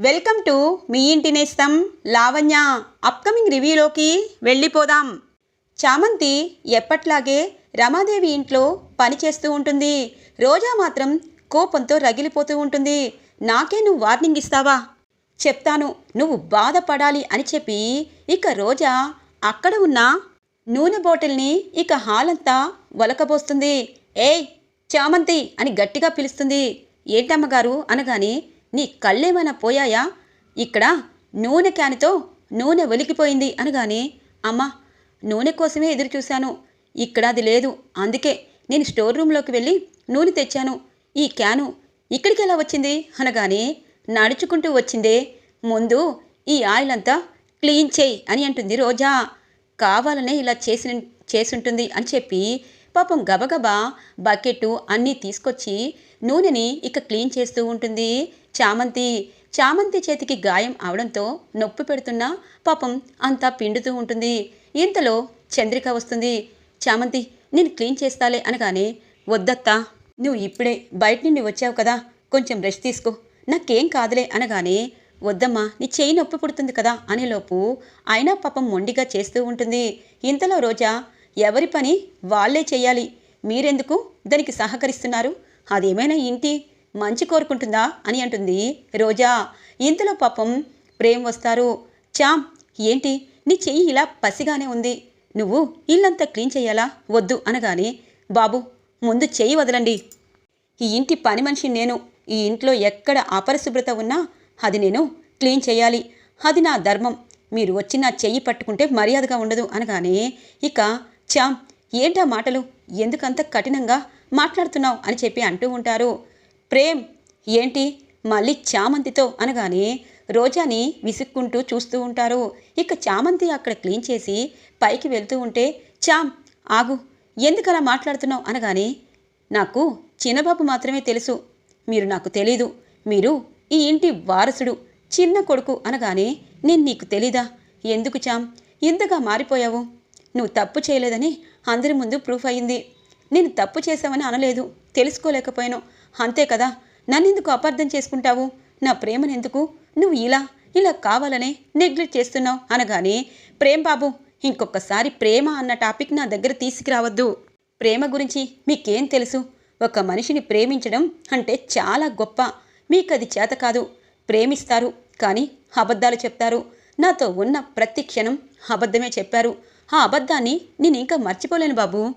Welcome to me ఇంటి నేస్తం Lavanya. Upcoming రివ్యూలోకి వెళ్ళిపోదాం. చామంతి ఎప్పట్లాగే రమాదేవి ఇంట్లో పనిచేస్తూ ఉంటుంది. రోజా మాత్రం కోపంతో రగిలిపోతూ ఉంటుంది. నాకే నువ్వు వార్నింగ్ ఇస్తావా? చెప్తాను. నువ్వు బాధపడాలి అని చెప్పి ఇక రోజా అక్కడ ఉన్న నూనె బాటిల్ని ఇక హాలంతా వలకబోస్తుంది. ఏయ్ చామంతి అని గట్టిగా పిలుస్తుంది. ఏంటమ్మగారు అనగానే నీ కళ్ళేమైనా పోయాయా? ఇక్కడ నూనె క్యాన్తో నూనె ఒలికిపోయింది అనగానే అమ్మా నూనె కోసమే ఎదురు చూశాను ఇక్కడ అది లేదు. అందుకే నేను స్టోర్ రూమ్లోకి వెళ్ళి నూనె తెచ్చాను. ఈ క్యాను ఇక్కడికి ఎలా వచ్చింది? అనగానే నడుచుకుంటూ వచ్చిందే. ముందు ఈ ఆయిల్ అంతా క్లీన్ చేయి అని అంటుంది రోజా. కావాలనే ఇలా చేసి చేసుంటుంది అని చెప్పి పాపం గబగబా బకెట్టు అన్నీ తీసుకొచ్చి నూనెని ఇక క్లీన్ చేస్తూ ఉంటుంది. చామంతి చామంతి చేతికి గాయం అవడంతో నొప్పి పెడుతున్నా పాపం అంతా పిండుతూ ఉంటుంది. ఇంతలో చంద్రిక వస్తుంది. చామంతి నేను క్లీన్ చేస్తాలే అనగానే వద్దత్తా నువ్వు ఇప్పుడే బయట నుండి వచ్చావు కదా కొంచెం రెస్ట్ తీసుకో. నాకేం కాదులే అనగానే వద్దమ్మా నీ చేయి నొప్పి పుడుతుంది కదా అనేలోపు అయినా పాపం మొండిగా చేస్తూ ఉంటుంది. ఇంతలో రోజా ఎవరి పని వాళ్ళే చేయాలి మీరెందుకు దానికి సహకరిస్తున్నారు? అదేమైనా ఇంటి మంచి కోరుకుంటుందా అని అంటుంది రోజా. ఇంతలో పాపం ప్రేమ్ వస్తారు. చామ్ ఏంటి? నీ చెయ్యి ఇలా పసిగానే ఉంది. నువ్వు ఇల్లంతా క్లీన్ చేయాలా? వద్దు అనగానే బాబు ముందు చెయ్యి వదలండి. ఈ ఇంటి పని మనిషి నేను ఈ ఇంట్లో ఎక్కడ అపరిశుభ్రత ఉన్నా అది నేను క్లీన్ చేయాలి. అది నా ధర్మం. మీరు వచ్చి నా చెయ్యి పట్టుకుంటే మర్యాదగా ఉండదు అనగానే ఇక చామ్ ఏంటా మాటలు? ఎందుకంత కఠినంగా మాట్లాడుతున్నావు? అని చెప్పి అంటూ ఉంటారు. ప్రేమ్ ఏంటి? మళ్ళీ చామంతితో అనగానే రోజాని విసుక్కుంటూ చూస్తూ ఉంటారు. ఇక చామంతి అక్కడ క్లీన్ చేసి పైకి వెళ్తూ ఉంటే చామ్ ఆగు. ఎందుకలా మాట్లాడుతున్నావు? అనగానే నాకు చిన్నబాబు మాత్రమే తెలుసు. మీరు నాకు తెలీదు. మీరు ఈ ఇంటి వారసుడు చిన్న కొడుకు అనగానే నేను నీకు తెలీదా? ఎందుకు చామ్? ఇంతగా మారిపోయావు. నువ్వు తప్పు చేయలేదని అందరి ముందు ప్రూఫ్ అయింది. నేను తప్పు చేశావని అనలేదు. తెలుసుకోలేకపోయాను. అంతే కదా? నన్నెందుకు అపార్థం చేసుకుంటావు? నా ప్రేమనెందుకు? నువ్వు ఇలా ఇలా కావాలనే నెగ్లెక్ట్ చేస్తున్నావు అనగానే ప్రేమ్ బాబు ఇంకొకసారి ప్రేమ అన్న టాపిక్ నా దగ్గర తీసుకురావద్దు. ప్రేమ గురించి మీకేం తెలుసు? ఒక మనిషిని ప్రేమించడం అంటే చాలా గొప్ప. మీకది చేత కాదు. ప్రేమిస్తారు కానీ అబద్ధాలు చెప్తారు. నాతో ఉన్న ప్రతి క్షణం అబద్ధమే చెప్పారు. ఆ అబద్ధాన్ని నేను ఇంకా మర్చిపోలేను బాబు.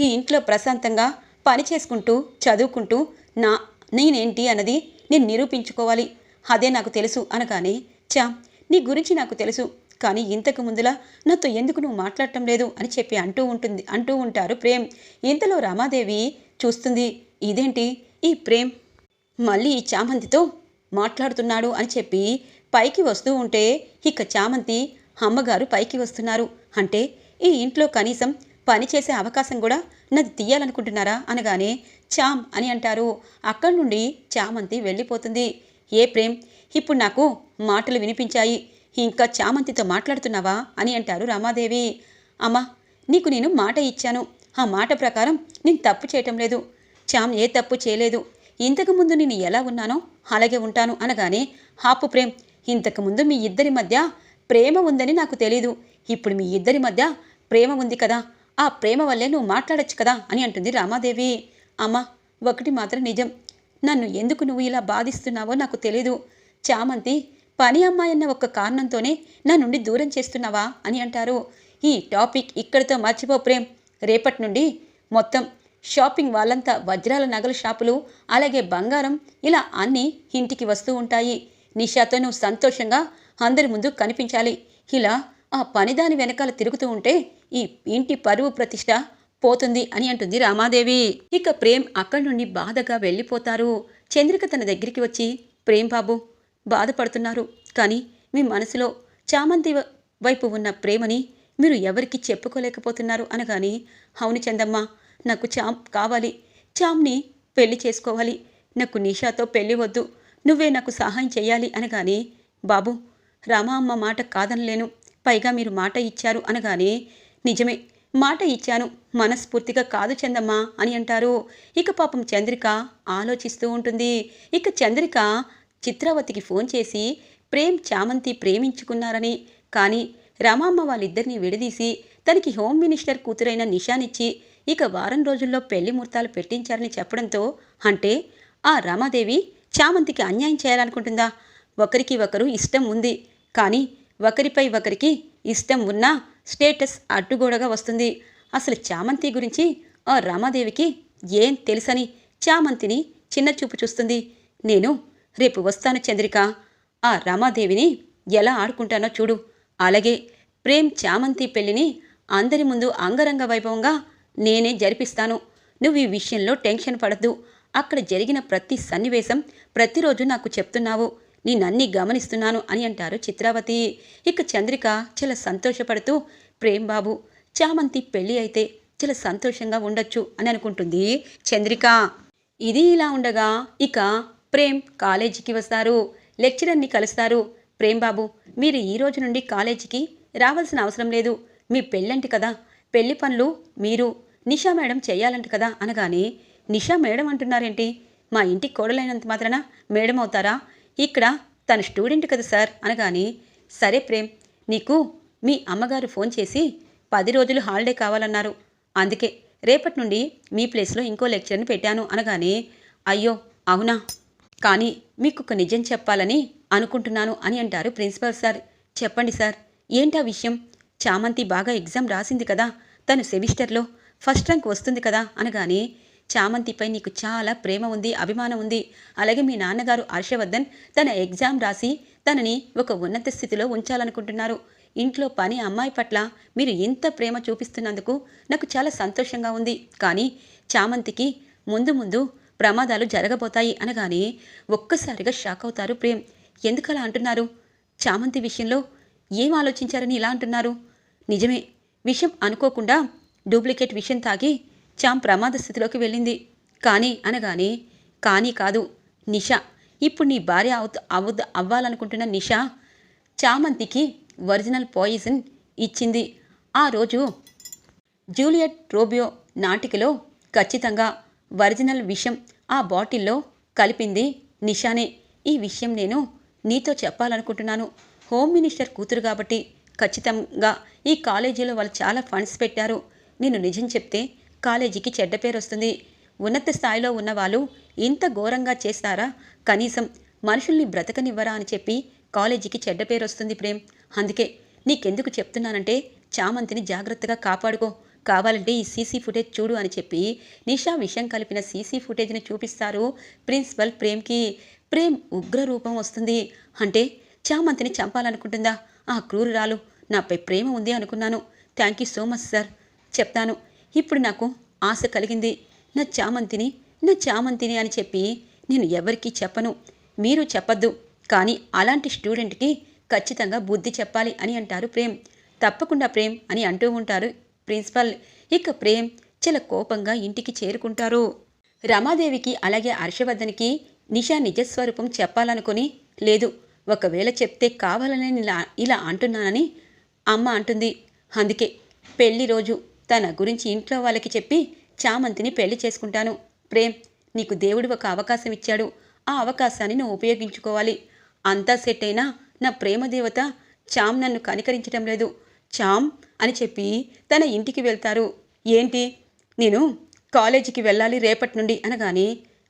ఈ ఇంట్లో ప్రశాంతంగా పని చేసుకుంటూ చదువుకుంటూ నా నేనేంటి అన్నది నేను నిరూపించుకోవాలి. అదే నాకు తెలుసు అనగానే చా నీ గురించి నాకు తెలుసు. కానీ ఇంతకు ముందులా నాతో ఎందుకు నువ్వు మాట్లాడటం లేదు అని చెప్పి అంటూ ఉంటుంది అంటూ ఉంటారు ప్రేమ్. ఇంతలో రామాదేవి చూస్తుంది ఇదేంటి ఈ ప్రేమ్? మళ్ళీ ఈ చామంతితో మాట్లాడుతున్నాడు అని చెప్పి పైకి వస్తూ ఉంటే ఇక చామంతి అమ్మగారు పైకి వస్తున్నారు. అంటే ఈ ఇంట్లో కనీసం పని చేసే అవకాశం కూడా నాది తీయాలనుకుంటున్నారా అనగానే చామ్ అని అంటారు. అక్కడి నుండి చామంతి వెళ్ళిపోతుంది. ఏ ప్రేమ్ ఇప్పుడు నాకు మాటలు వినిపించాయి. ఇంకా చామంతితో మాట్లాడుతున్నావా అని అంటారు రామాదేవి. అమ్మా నీకు నేను మాట ఇచ్చాను. ఆ మాట ప్రకారం నేను తప్పు చేయటం లేదు. చామ్ ఏ తప్పు చేయలేదు. ఇంతకుముందు నేను ఎలా ఉన్నానో అలాగే ఉంటాను అనగానే హాపు ప్రేమ్ ఇంతకుముందు మీ ఇద్దరి మధ్య ప్రేమ ఉందని నాకు తెలీదు. ఇప్పుడు మీ ఇద్దరి మధ్య ప్రేమ ఉంది కదా. ఆ ప్రేమ వల్లే నువ్వు మాట్లాడొచ్చు కదా అని అంటుంది రామాదేవి. అమ్మా ఒకటి మాత్రం నిజం. నన్ను ఎందుకు నువ్వు ఇలా బాధిస్తున్నావో నాకు తెలీదు. చామంతి పని అమ్మాయి అన్న ఒక్క కారణంతోనే నా నుండి దూరం చేస్తున్నావా అని అంటారు. ఈ టాపిక్ ఇక్కడితో మర్చిపో ప్రేమ్. రేపటి నుండి మొత్తం షాపింగ్ వాళ్ళంతా వజ్రాల నగల షాపులు అలాగే బంగారం ఇలా అన్నీ ఇంటికి వస్తూ ఉంటాయి. నిషాతో నువ్వు సంతోషంగా అందరి ముందు కనిపించాలి. ఇలా ఆ పనిదాని వెనకాల తిరుగుతూ ఉంటే ఈ ఇంటి పరువు ప్రతిష్ట పోతుంది అని అంటుంది రామాదేవి. ఇక ప్రేమ్ అక్కడి నుండి బాధగా వెళ్ళిపోతారు. చంద్రిక తన దగ్గరికి వచ్చి ప్రేమ్ బాబు బాధపడుతున్నారు. కానీ మీ మనసులో చామంతి వైపు ఉన్న ప్రేమని మీరు ఎవరికి చెప్పుకోలేకపోతున్నారు అనగాని అవును చందమ్మ నాకు చామ్ కావాలి. చామ్ని పెళ్ళి చేసుకోవాలి. నాకు నిషాతో పెళ్ళి వద్దు. నువ్వే నాకు సహాయం చేయాలి అనగానే బాబు రామా అమ్మ మాట కాదనలేను. పైగా మీరు మాట ఇచ్చారు అనగానే నిజమే మాట ఇచ్చాను. మనస్ఫూర్తిగా కాదు చందమ్మా అని అంటారు. ఇక పాపం చంద్రిక ఆలోచిస్తూ ఉంటుంది. ఇక చంద్రిక చిత్రావతికి ఫోన్ చేసి ప్రేమ్ చామంతి ప్రేమించుకున్నారని. కానీ రమామ్మ వాళ్ళిద్దరిని విడదీసి తనకి హోమ్ మినిస్టర్ కూతురైన నిషానిచ్చి ఇక వారం రోజుల్లో పెళ్ళి ముహూర్తాలు పెట్టించారని చెప్పడంతో అంటే ఆ రమాదేవి చామంతికి అన్యాయం చేయాలనుకుంటుందా? ఒకరికి ఒకరు ఇష్టం ఉంది. కానీ ఒకరిపై ఒకరికి ఇష్టం ఉన్నా స్టేటస్ అడ్డుగోడగా వస్తుంది. అసలు చామంతి గురించి ఆ రామాదేవికి ఏం తెలుసని చామంతిని చిన్న చూపు చూస్తుంది. నేను రేపు వస్తాను చంద్రిక. ఆ రామాదేవిని ఎలా ఆడుకుంటానో చూడు. అలాగే ప్రేమ్ చామంతి పెళ్ళిని అందరి ముందు అంగరంగ వైభవంగా నేనే జరిపిస్తాను. నువ్వు ఈ విషయంలో టెన్షన్ పడద్దు. అక్కడ జరిగిన ప్రతి సన్నివేశం ప్రతిరోజు నాకు చెప్తున్నావు. నేనన్నీ గమనిస్తున్నాను అని అంటారు చిత్రావతి. ఇక చంద్రిక చాలా సంతోషపడుతూ ప్రేమ్ బాబు చామంతి పెళ్ళి అయితే చాలా సంతోషంగా ఉండొచ్చు అని అనుకుంటుంది చంద్రిక. ఇది ఇలా ఉండగా ఇక ప్రేమ్ కాలేజీకి వస్తారు. లెక్చరర్ని కలుస్తారు. ప్రేమ్ బాబు మీరు ఈ రోజు నుండి కాలేజీకి రావాల్సిన అవసరం లేదు. మీ పెళ్ళంటి కదా. పెళ్ళి పనులు మీరు నిషా మేడం చేయాలంట కదా అనగానే నిషా మేడం అంటున్నారేంటి? మా ఇంటికి కోడలైనంత మాత్రాన మేడం అవుతారా ఇక్కడ తన స్టూడెంట్ కదా సార్ అనగానే సరే ప్రేమ్ నీకు మీ అమ్మగారు ఫోన్ చేసి పది రోజులు హాలిడే కావాలన్నారు. అందుకే రేపటి నుండి మీ ప్లేస్లో ఇంకో లెక్చర్ని పెట్టాను అనగానే అయ్యో అవునా? కానీ మీకు ఒక నిజం చెప్పాలని అనుకుంటున్నాను అని అంటారు ప్రిన్సిపల్ సార్. చెప్పండి సార్ ఏంటా విషయం? చామంతి బాగా ఎగ్జామ్ రాసింది కదా తను సెమిస్టర్లో ఫస్ట్ ర్యాంక్ వస్తుంది కదా అనగానే చామంతిపై నీకు చాలా ప్రేమ ఉంది అభిమానం ఉంది. అలాగే మీ నాన్నగారు హర్షవర్ధన్ తన ఎగ్జామ్ రాసి తనని ఒక ఉన్నత స్థితిలో ఉంచాలనుకుంటున్నారు. ఇంట్లో పని అమ్మాయి పట్ల మీరు ఇంత ప్రేమ చూపిస్తున్నందుకు నాకు చాలా సంతోషంగా ఉంది. కానీ చామంతికి ముందు ముందు ప్రమాదాలు జరగబోతాయి అనగానే ఒక్కసారిగా షాక్ అవుతారు ప్రేమ్. ఎందుకలా అంటున్నారు? చామంతి విషయంలో ఏం ఆలోచించారని ఇలా అంటున్నారు? నిజమే విషయం అనుకోకుండా డూప్లికేట్ విషయం తాగి చామ్ ప్రమాద స్థితిలోకి వెళ్ళింది. కానీ అనగానే కానీ కాదు నిషా ఇప్పుడు నీ భార్య అవుత అవద్ద అవ్వాలనుకుంటున్న నిషా చామంతికి ఒరిజినల్ పాయిజన్ ఇచ్చింది. ఆ రోజు జూలియట్ రోబియో నాటికలో ఖచ్చితంగా ఒరిజినల్ విషం ఆ బాటిల్లో కలిపింది నిషానే. ఈ విషయం నేను నీతో చెప్పాలనుకుంటున్నాను. హోమ్ మినిస్టర్ కూతురు కాబట్టి ఖచ్చితంగా ఈ కాలేజీలో వాళ్ళు చాలా ఫండ్స్ పెట్టారు. నేను నిజం చెప్తే కాలేజీకి చెడ్డ పేరు వస్తుంది. ఉన్నత స్థాయిలో ఉన్న వాళ్ళు ఇంత ఘోరంగా చేస్తారా? కనీసం మనుషుల్ని బ్రతకనివ్వరా అని చెప్పి కాలేజీకి చెడ్డ పేరు వస్తుంది ప్రేమ్. అందుకే నీకెందుకు చెప్తున్నానంటే చామంతిని జాగ్రత్తగా కాపాడుకో. కావాలంటే ఈ సీసీ ఫుటేజ్ చూడు అని చెప్పి నిషా విషయం కలిపిన సీసీ ఫుటేజ్ని చూపిస్తారు ప్రిన్సిపల్ ప్రేమ్కి. ప్రేమ్ ఉగ్ర రూపం వస్తుంది. అంటే చామంతిని చంపాలనుకుంటుందా? ఆ క్రూరురాలు. నాపై ప్రేమ ఉంది అనుకున్నాను. Thank you so much sir. చెప్తాను. ఇప్పుడు నాకు ఆశ కలిగింది. నా చామంతిని నా చామంతిని అని చెప్పి నేను ఎవరికీ చెప్పను. మీరు చెప్పద్దు. కానీ అలాంటి స్టూడెంట్కి ఖచ్చితంగా బుద్ధి చెప్పాలి అని అంటారు ప్రేమ్. తప్పకుండా ప్రేమ్ అని అంటూ ఉంటారు ప్రిన్సిపల్. ఇక ప్రేమ్ చాలా కోపంగా ఇంటికి చేరుకుంటారు. రమాదేవికి అలాగే హర్షవర్ధన్కి నిషా నిజస్వరూపం చెప్పాలనుకుని లేదు ఒకవేళ చెప్తే కావాలని ఇలా ఇలా అంటున్నానని అమ్మ అంటుంది. అందుకే పెళ్ళి రోజు తన గురించి ఇంట్లో వాళ్ళకి చెప్పి చామంతిని పెళ్ళి చేసుకుంటాను. ప్రేమ్ నీకు దేవుడు ఒక అవకాశం ఇచ్చాడు. ఆ అవకాశాన్ని నువ్వు ఉపయోగించుకోవాలి. అంతా సెట్ అయినా నా ప్రేమ దేవత చామ్ నన్ను కనికరించడం లేదు. చామ్ అని చెప్పి తన ఇంటికి వెళ్తారు. ఏంటి? నేను కాలేజీకి వెళ్ళాలి రేపటి నుండి అనగానే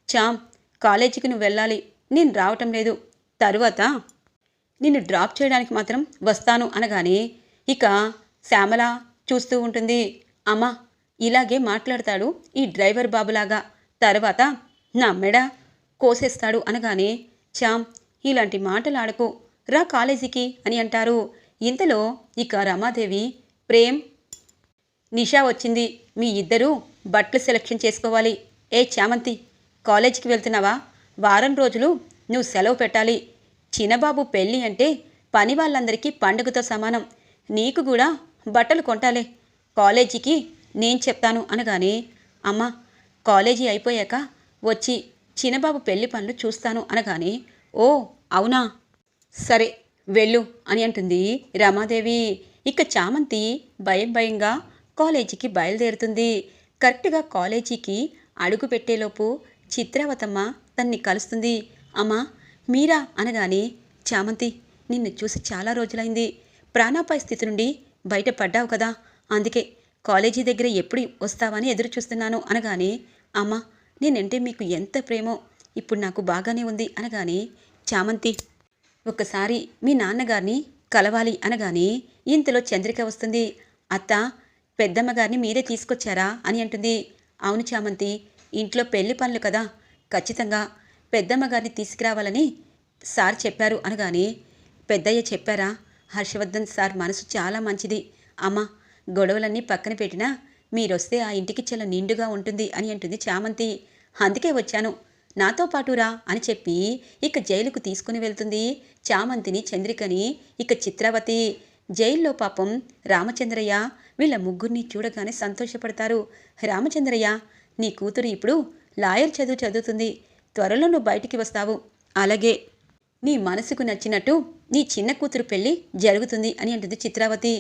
చామ్ కాలేజీకి నువ్వు వెళ్ళాలి. నేను రావటం లేదు. తరువాత నిన్ను డ్రాప్ చేయడానికి మాత్రం వస్తాను అనగానే ఇక శ్యామల చూస్తూ ఉంటుంది. అమ్మా ఇలాగే మాట్లాడతాడు ఈ డ్రైవర్ బాబులాగా. తర్వాత నా మెడ కోసేస్తాడు అనగానే చామ్ ఇలాంటి మాటలాడకు రా కాలేజీకి అని అంటారు. ఇంతలో ఇక రమాదేవి ప్రేమ్ నిషా వచ్చింది. మీ ఇద్దరూ బట్టలు సెలక్షన్ చేసుకోవాలి. ఏ చామంతి కాలేజీకి వెళ్తున్నావా? వారం రోజులు నువ్వు సెలవు పెట్టాలి. చిన్నబాబు పెళ్ళి అంటే పని వాళ్ళందరికీ పండుగతో సమానం. నీకు కూడా బట్టలు కొంటాలే. కాలేజీకి నేను చెప్తాను అనగానే అమ్మ కాలేజీ అయిపోయాక వచ్చి చిన్నబాబు పెళ్ళి పనులు చూస్తాను అనగానే ఓ అవునా? సరే వెళ్ళు అని అంటుంది రమాదేవి. ఇక చామంతి భయం భయంగా కాలేజీకి బయలుదేరుతుంది. కరెక్ట్గా కాలేజీకి అడుగు పెట్టేలోపు చిత్రావతమ్మ తన్ని కలుస్తుంది. అమ్మా మీరా? అనగానే చామంతి నిన్ను చూసి చాలా రోజులైంది. ప్రాణాపాయ స్థితి నుండి బయటపడ్డావు కదా. అందుకే కాలేజీ దగ్గర ఎప్పుడు వస్తావని ఎదురు చూస్తున్నాను అనగానే అమ్మ నేనంటే మీకు ఎంత ప్రేమో ఇప్పుడు నాకు బాగానే ఉంది అనగానే చామంతి ఒకసారి మీ నాన్నగారిని కలవాలి అనగానే ఇంతలో చంద్రిక వస్తుంది. అత్త పెద్దమ్మ గారిని మీరే తీసుకొచ్చారా అని అంటుంది. అవును చామంతి ఇంట్లో పెళ్ళి పనులు కదా ఖచ్చితంగా పెద్దమ్మ గారిని తీసుకురావాలని సార్ చెప్పారు అనగానే పెద్దయ్య చెప్పారా హర్షవర్ధన్ సార్ మనసు చాలా మంచిది. అమ్మ గొడవలన్నీ పక్కన పెట్టినా మీరొస్తే ఆ ఇంటికి చాలా నిండుగా ఉంటుంది అని అంటుంది చామంతి. అందుకే వచ్చాను. నాతో పాటురా అని చెప్పి ఇక జైలుకు తీసుకుని వెళ్తుంది చామంతిని చంద్రికని ఇక చిత్రవతి. జైల్లో పాపం రామచంద్రయ్య వీళ్ళ ముగ్గురిని చూడగానే సంతోషపడతారు. రామచంద్రయ్య నీ కూతురు ఇప్పుడు లాయర్ చదువు చదువుతుంది. త్వరలో నువ్వు బయటికి వస్తావు. అలాగే నీ మనసుకు నచ్చినట్టు నీ చిన్న కూతురు పెళ్ళి జరుగుతుంది అని అంటుంది చిత్రావతి.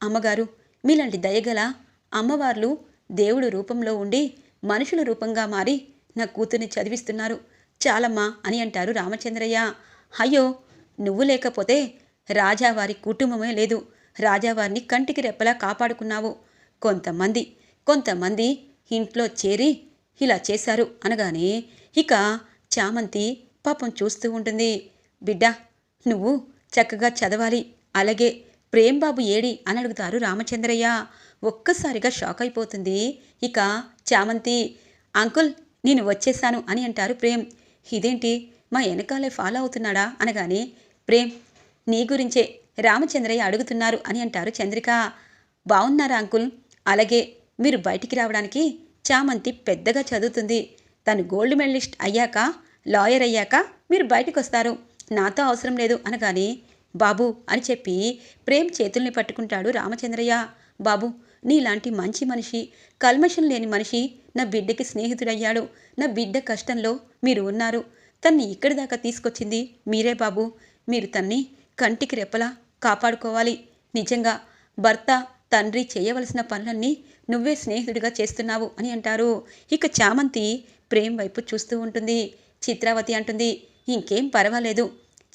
అమ్మగారు మీలాంటి దయగల అమ్మవార్లు దేవుడు రూపంలో ఉండి మనుషుల రూపంగా మారి నా కూతుర్ని చదివిస్తున్నారు. చాలమ్మా అని అంటారు రామచంద్రయ్య. అయ్యో నువ్వు లేకపోతే రాజావారి కుటుంబమే లేదు. రాజావారిని కంటికి రెప్పలా కాపాడుకున్నావు. కొంతమంది కొంతమంది ఇంట్లో చేరి ఇలా చేశారు అనగానే ఇక చామంతి పాపం చూస్తూ ఉంటుంది. బిడ్డ నువ్వు చక్కగా చదవాలి. అలాగే ప్రేమ్బాబు ఏడి అని అడుగుతారు రామచంద్రయ్య. ఒక్కసారిగా షాక్ అయిపోతుంది. ఇక చామంతి అంకుల్ నేను వచ్చేసాను అని అంటారు ప్రేమ్. ఇదేంటి? మా వెనకాలే ఫాలో అవుతున్నాడా? అనగానే ప్రేమ్ నీ గురించే రామచంద్రయ్య అడుగుతున్నారు అని అంటారు చంద్రిక. బాగున్నారా అంకుల్? అలాగే మీరు బయటికి రావడానికి చామంతి పెద్దగా చదువుతుంది. తను గోల్డ్ మెడలిస్ట్ అయ్యాక లాయర్ అయ్యాక మీరు బయటకు వస్తారు నాతో అవసరం లేదు అనగానే బాబు అని చెప్పి ప్రేమ్ చేతుల్ని పట్టుకుంటాడు రామచంద్రయ్య. బాబు నీలాంటి మంచి మనిషి కల్మషం లేని మనిషి నా బిడ్డకి స్నేహితుడయ్యాడు. నా బిడ్డ కష్టంలో మీరు ఉన్నారు. తన్ని ఇక్కడి దాకా తీసుకొచ్చింది మీరే బాబు. మీరు తన్ని కంటికి రెప్పలా కాపాడుకోవాలి. నిజంగా భర్త తండ్రి చేయవలసిన పనులన్నీ నువ్వే స్నేహితుడిగా చేస్తున్నావు అని అంటారు. ఇక చామంతి ప్రేమ్ వైపు చూస్తూ ఉంటుంది. చిత్రావతి అంటుంది ఇంకేం పర్వాలేదు.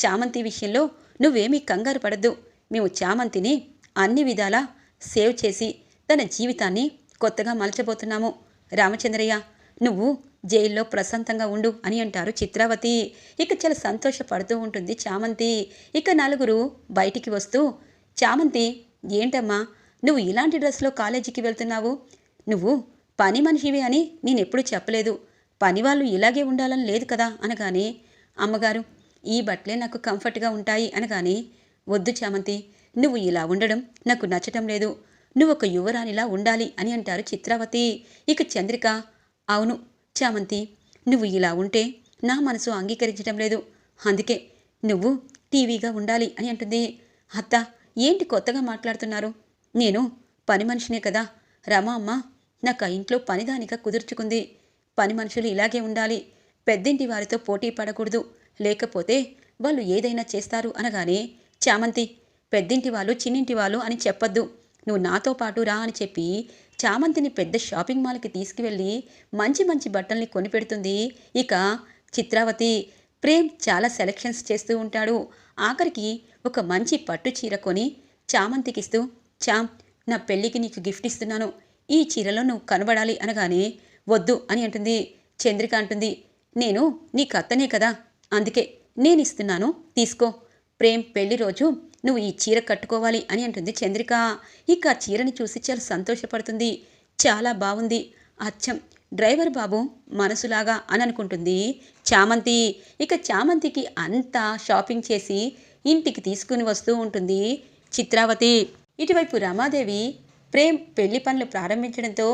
చామంతి విషయంలో నువ్వేమీ కంగారు పడద్దు. మేము చామంతిని అన్ని విధాలా సేవ్ చేసి తన జీవితాన్ని కొత్తగా మలచబోతున్నాము. రామచంద్రయ్య నువ్వు జైల్లో ప్రశాంతంగా ఉండు అని అంటారు చిత్రావతి. ఇక చాలా సంతోషపడుతూ ఉంటుంది చామంతి. ఇక నలుగురు బయటికి వస్తూ చామంతి ఏంటమ్మా నువ్వు ఇలాంటి డ్రెస్లో కాలేజీకి వెళ్తున్నావు? నువ్వు పని మనిషివి అని నేను ఎప్పుడూ చెప్పలేదు. పని వాళ్ళు ఇలాగే ఉండాలని లేదు కదా అనగానే అమ్మగారు ఈ బట్టలే నాకు కంఫర్ట్గా ఉంటాయి అనగానే వద్దు చామంతి నువ్వు ఇలా ఉండడం నాకు నచ్చటం లేదు. నువ్వు ఒక యువరానిలా ఉండాలి అని అంటారు చిత్రావతి. ఇక చంద్రిక అవును చామంతి నువ్వు ఇలా ఉంటే నా మనసు అంగీకరించడం లేదు. అందుకే నువ్వు టీవీగా ఉండాలి అని అంటుంది. అత్త ఏంటి కొత్తగా మాట్లాడుతున్నారు? నేను పని మనిషినే కదా. రమా అమ్మ నాకు ఆ ఇంట్లో పనిదానిగా కుదుర్చుకుంది. పని మనుషులు ఇలాగే ఉండాలి. పెద్దింటి వారితో పోటీ పడకూడదు. లేకపోతే వాళ్ళు ఏదైనా చేస్తారు అనగానే చామంతి పెద్దింటి వాళ్ళు చిన్నింటి వాళ్ళు అని చెప్పొద్దు. నువ్వు నాతో పాటు రా అని చెప్పి చామంతిని పెద్ద షాపింగ్ మాల్కి తీసుకువెళ్ళి మంచి మంచి బట్టల్ని కొనిపెడుతుంది ఇక చిత్రావతి ప్రేమ్ చాలా సెలక్షన్స్ చేస్తూ ఉంటాడు. ఆఖరికి ఒక మంచి పట్టు చీర కొని చామంతికిస్తూ చామ్ నా పెళ్ళికి నీకు గిఫ్ట్ ఇస్తున్నాను. ఈ చీరలో నువ్వు కనబడాలి అనగానే వద్దు అని అంటుంది. చంద్రిక అంటుంది. నేను నీకు అత్తనే కదా. అందుకే నేను ఇస్తున్నాను తీసుకో. ప్రేమ్ పెళ్ళి రోజు నువ్వు ఈ చీర కట్టుకోవాలి అని అంటుంది చంద్రిక. ఇక ఆ చీరని చూసి చాలా సంతోషపడుతుంది. చాలా బాగుంది అచ్చం. డ్రైవర్ బాబు మనసులాగా అని అనుకుంటుంది చామంతి. ఇక చామంతికి అంతా షాపింగ్ చేసి ఇంటికి తీసుకుని వస్తూ ఉంటుంది చిత్రావతి. ఇటువైపు రమాదేవి ప్రేమ్ పెళ్ళి పనులు ప్రారంభించడంతో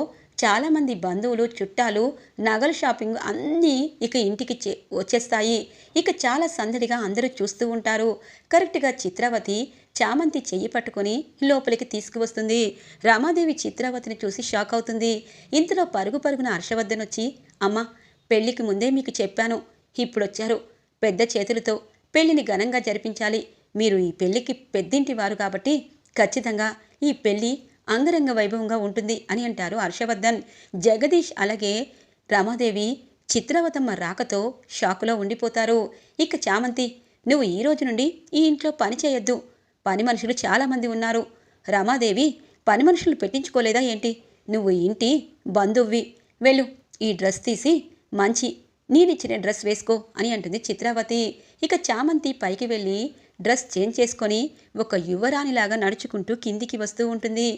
చాలామంది బంధువులు చుట్టాలు నగల షాపింగ్ అన్నీ ఇక ఇంటికి చే వచ్చేస్తాయి. ఇక చాలా సందడిగా అందరూ చూస్తూ ఉంటారు. కరెక్ట్గా చిత్రావతి చామంతి చెయ్యి పట్టుకొని లోపలికి తీసుకువస్తుంది. రామాదేవి చిత్రావతిని చూసి షాక్ అవుతుంది. ఇంతలో పరుగు పరుగున హర్షవర్ధన్ వచ్చి అమ్మ పెళ్ళికి ముందే మీకు చెప్పాను. ఇప్పుడొచ్చారు. పెద్ద చేతులతో పెళ్ళిని ఘనంగా జరిపించాలి. మీరు ఈ పెళ్ళికి పెద్దింటి వారు కాబట్టి ఖచ్చితంగా ఈ పెళ్ళి అంగరంగ వైభవంగా ఉంటుంది అని అంటారు హర్షవర్ధన్. జగదీష్ అలాగే రమాదేవి చిత్రవతమ్మ రాకతో షాకులో ఉండిపోతారు. ఇక చామంతి నువ్వు ఈ రోజు నుండి ఈ ఇంట్లో పని చేయొద్దు. పని మనుషులు చాలామంది ఉన్నారు. రమాదేవి పని మనుషులు పెట్టించుకోలేదా ఏంటి? నువ్వు ఇంటి బంధువ్వి. వెళ్ళు ఈ డ్రెస్ తీసి మంచి నేనిచ్చిన డ్రెస్ వేసుకో అని అంటుంది చిత్రావతి. ఇక చామంతి పైకి వెళ్ళి డ్రెస్ చేంజ్ చేసుకొని ఒక యువరాణిలాగా నడుచుకుంటూ కిందికి వస్తూ ఉంటుంది.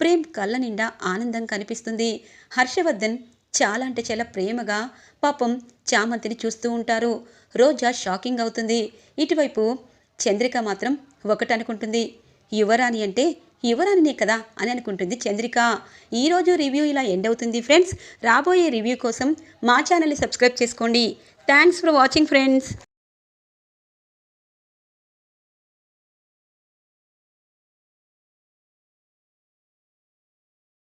ప్రేమ్ కళ్ళ నిండా ఆనందం కనిపిస్తుంది. హర్షవర్ధన్ చాలా అంటే చాలా ప్రేమగా పాపం చామంతిని చూస్తూ ఉంటారు. రోజా షాకింగ్ అవుతుంది. ఇటువైపు చంద్రిక మాత్రం ఒకటనుకుంటుంది యువరాణి అంటే యువరాణినే కదా అని అనుకుంటుంది చంద్రిక. ఈరోజు రివ్యూ ఇలా ఎండ్ అవుతుంది ఫ్రెండ్స్. రాబోయే రివ్యూ కోసం మా ఛానల్ని సబ్స్క్రైబ్ చేసుకోండి. Thanks for watching friends.